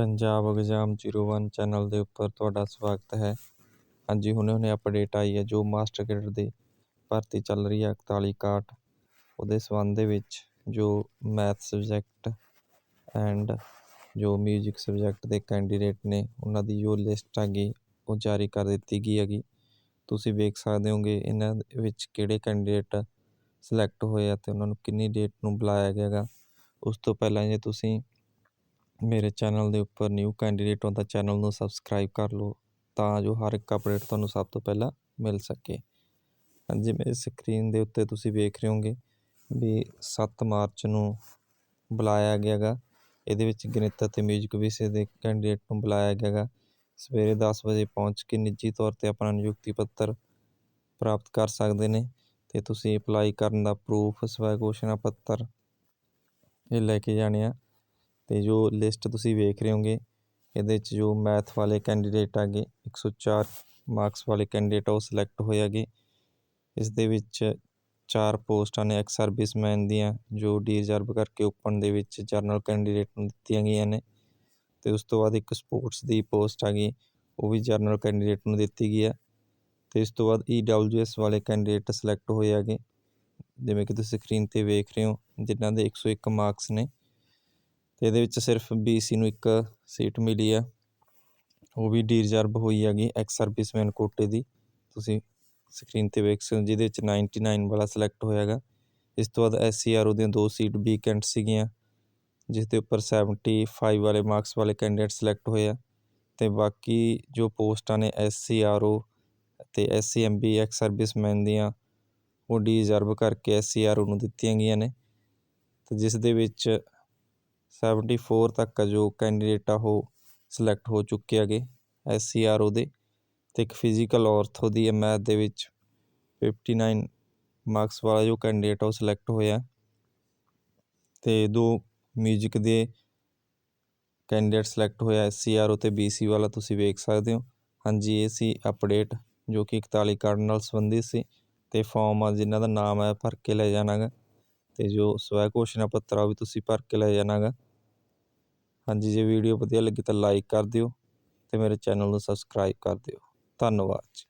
Punjab exam 01 channel ਦੇ ਉੱਪਰ ਤੁਹਾਡਾ ਸਵਾਗਤ ਹੈ। ਹਾਂਜੀ, ਹੁਣੇ ਹੁਣੇ ਅਪਡੇਟ ਆਈ ਹੈ ਜੋ ਮਾਸਟਰ ਕੇਡਰ ਦੇ ਭਰਤੀ ਚੱਲ ਰਹੀ ਹੈ 4161 ਉਹਦੇ ਸੰਬੰਧ ਦੇ ਵਿੱਚ ਜੋ ਮੈਥ ਸਬਜੈਕਟ ਐਂਡ ਜੋ ਮਿਊਜ਼ਿਕ ਸਬਜੈਕਟ ਦੇ ਕੈਂਡੀਡੇਟ ਨੇ, ਉਹਨਾਂ ਦੀ ਜੋ ਲਿਸਟ ਹੈਗੀ, ਉਹ ਜਾਰੀ ਕਰ ਦਿੱਤੀ ਗਈ ਹੈਗੀ। ਤੁਸੀਂ ਵੇਖ ਸਕਦੇ ਹੋਗੇ ਇਹਨਾਂ ਵਿੱਚ ਕਿਹੜੇ ਕੈਂਡੀਡੇਟ ਸਿਲੈਕਟ ਹੋਏ ਆ ਤੇ ਉਹਨਾਂ ਨੂੰ ਕਿੰਨੀ ਡੇਟ ਨੂੰ ਬੁਲਾਇਆ ਗਿਆ ਹੈਗਾ ਉਸ ਤੋਂ ਪਹਿਲਾਂ ਜੇ ਤੁਸੀਂ ਮੇਰੇ ਚੈਨਲ ਦੇ ਉੱਪਰ ਨਿਊ ਕੈਂਡੀਡੇਟ ਹੋ ਚੈਨਲ ਨੂੰ ਸਬਸਕ੍ਰਾਈਬ ਕਰ ਲਓ, ਤਾਂ ਜੋ ਹਰ ਇੱਕ ਅਪਡੇਟ ਤੁਹਾਨੂੰ ਸਭ ਤੋਂ ਪਹਿਲਾਂ ਮਿਲ ਸਕੇ। ਹਾਂਜੀ, ਮੇਰੇ ਸਕਰੀਨ ਦੇ ਉੱਤੇ ਤੁਸੀਂ ਵੇਖ ਰਹੇ ਹੋਗੇ ਵੀ 7 ਮਾਰਚ ਨੂੰ ਬੁਲਾਇਆ ਗਿਆ ਗਾ। ਇਹਦੇ ਵਿੱਚ ਗਣਿਤ ਅਤੇ ਮਿਊਜ਼ਿਕ ਵਿਸ਼ੇ ਦੇ ਕੈਂਡੀਡੇਟ ਨੂੰ ਬੁਲਾਇਆ ਗਿਆ ਗਾ। ਸਵੇਰੇ 10 ਵਜੇ ਪਹੁੰਚ ਕੇ ਨਿੱਜੀ ਤੌਰ 'ਤੇ ਆਪਣਾ ਨਿਯੁਕਤੀ ਪੱਤਰ ਪ੍ਰਾਪਤ ਕਰ ਸਕਦੇ ਨੇ ਤੇ ਤੁਸੀਂ ਅਪਲਾਈ ਕਰਨ ਦਾ ਪ੍ਰੂਫ ਸਵੈ ਘੋਸ਼ਣਾ ਪੱਤਰ ਇਹ ਲੈ ਕੇ ਜਾਣੇ ਆ। ਅਤੇ ਜੋ ਲਿਸਟ ਤੁਸੀਂ ਵੇਖ ਰਹੇ ਹੋਗੇ, ਇਹਦੇ 'ਚ ਜੋ ਮੈਥ ਵਾਲੇ ਕੈਂਡੀਡੇਟ ਹੈਗੇ, ਇੱਕ ਸੌ ਚਾਰ ਮਾਰਕਸ ਵਾਲੇ ਕੈਂਡੀਡੇਟ ਆ, ਉਹ ਸਿਲੈਕਟ ਹੋਏ ਹੈਗੇ। ਇਸ ਦੇ ਵਿੱਚ ਚਾਰ ਪੋਸਟਾਂ ਨੇ ਐਕਸ ਸਰਵਿਸਮੈਨ ਦੀਆਂ, ਜੋ ਡੀ ਰਿਜ਼ਰਵ ਕਰਕੇ ਓਪਨ ਦੇ ਵਿੱਚ ਜਰਨਲ ਕੈਂਡੀਡੇਟ ਨੂੰ ਦਿੱਤੀਆਂ ਗਈਆਂ ਨੇ। ਅਤੇ ਉਸ ਤੋਂ ਬਾਅਦ ਇੱਕ ਸਪੋਰਟਸ ਦੀ ਪੋਸਟ ਆ ਗਈ ਉਹ ਵੀ ਜਰਨਲ ਕੈਂਡੀਡੇਟ ਨੂੰ ਦਿੱਤੀ ਗਈ ਹੈ। ਅਤੇ ਇਸ ਤੋਂ ਬਾਅਦ ਈ ਡਬਲਯੂ ਐਸ ਵਾਲੇ ਕੈਂਡੀਡੇਟ ਸਿਲੈਕਟ ਹੋਏ ਹੈਗੇ, ਜਿਵੇਂ ਕਿ ਤੁਸੀਂ ਸਕਰੀਨ ਤੇ ਵੇਖ ਰਹੇ ਹੋ, ਜਿਨ੍ਹਾਂ ਦੇ 101 ਮਾਰਕਸ ਨੇ। ਅਤੇ ਇਹਦੇ ਵਿੱਚ ਸਿਰਫ ਬੀ ਸੀ ਨੂੰ ਇੱਕ ਸੀਟ ਮਿਲੀ ਆ। ਉਹ ਵੀ ਡੀ ਰਿਜ਼ਰਵ ਹੋਈ ਹੈਗੀ ਐਕਸ ਸਰਵਿਸਮੈਨ ਕੋਟੇ ਦੀ। ਤੁਸੀਂ ਸਕਰੀਨ ਤੇ ਵੇਖ ਸਕਦੇ ਹੋ, ਜਿਹਦੇ ਵਿੱਚ 99 ਵਾਲਾ ਸਿਲੈਕਟ ਹੋਇਆ ਹੈਗਾ। ਇਸ ਤੋਂ ਬਾਅਦ ਐੱਸ ਸੀ ਆਰ ਓ ਦੀਆਂ ਦੋ ਸੀਟ ਵੀਕੈਂਟ ਸੀਗੀਆਂ ਜਿਸ ਦੇ ਉੱਪਰ 75 ਵਾਲੇ ਮਾਰਕਸ ਵਾਲੇ ਕੈਂਡੀਡੇਟ ਸਿਲੈਕਟ ਹੋਏ ਆ। ਅਤੇ ਬਾਕੀ ਜੋ ਪੋਸਟਾਂ ਨੇ ਐੱਸ ਸੀ ਆਰ ਓ ਅਤੇ ਐੱਸ ਸੀ ਤੇ ਬੀ ਐਕਸ ਸਰਵਿਸਮੈਨ ਦੀਆਂ, ਉਹ ਡੀ ਰਿਜ਼ਰਵ ਕਰਕੇ ਓ ਨੂੰ ਦਿੱਤੀਆਂ ਗਈਆਂ ਨੇ। ਅਤੇ ਜਿਸ ਦੇ ਵਿੱਚ 74 ਤੱਕ ਜੋ ਕੈਂਡੀਡੇਟ ਆ ਉਹ ਸਿਲੈਕਟ ਹੋ ਚੁੱਕੇ ਹੈਗੇ ਐਸ ਸੀ ਆਰ ਉਹਦੇ ਅਤੇ ਇੱਕ ਫਿਜ਼ੀਕਲ ਔਰਥੋ ਦੀ ਮੈਥ ਦੇ ਵਿੱਚ 59 ਮਾਰਕਸ ਵਾਲਾ ਜੋ ਕੈਂਡੀਡੇਟ ਆ ਉਹ ਸਿਲੈਕਟ ਹੋਇਆ। ਅਤੇ ਦੋ ਮਿਊਜ਼ਿਕ ਦੇ ਕੈਂਡੀਡੇਟ ਸਿਲੈਕਟ ਹੋਇਆ ਐਸ ਸੀ ਆਰ ਉਹ ਤੇ ਬੀ ਸੀ ਵਾਲਾ ਤੁਸੀਂ ਵੇਖ ਸਕਦੇ ਹੋ। ਹਾਂਜੀ, ਇਹ ਸੀ ਅਪਡੇਟ ਜੋ ਕਿ 41 ਕਾਰਡ ਨਾਲ ਸੰਬੰਧਿਤ ਸੀ ਅਤੇ ਫਾਰਮ ਆ ਜਿਨ੍ਹਾਂ ਦਾ ਨਾਮ ਹੈ ਭਰ ਕੇ ਲੈ ਜਾਣਾਗਾ। ਅਤੇ ਜੋ ਸਵੈ ਘੋਸ਼ਣਾ ਪੱਤਰ ਆ ਉਹ ਵੀ ਤੁਸੀਂ ਭਰ ਕੇ ਲੈ ਜਾਣਾ ਗਾ ਹਾਂਜੀ, ਜੇ ਵੀਡੀਓ ਵਧੀਆ ਲੱਗੀ ਤਾਂ ਲਾਈਕ ਕਰ ਦਿਓ ਅਤੇ ਮੇਰੇ ਚੈਨਲ ਨੂੰ ਸਬਸਕ੍ਰਾਈਬ ਕਰ ਦਿਓ। ਧੰਨਵਾਦ ਜੀ।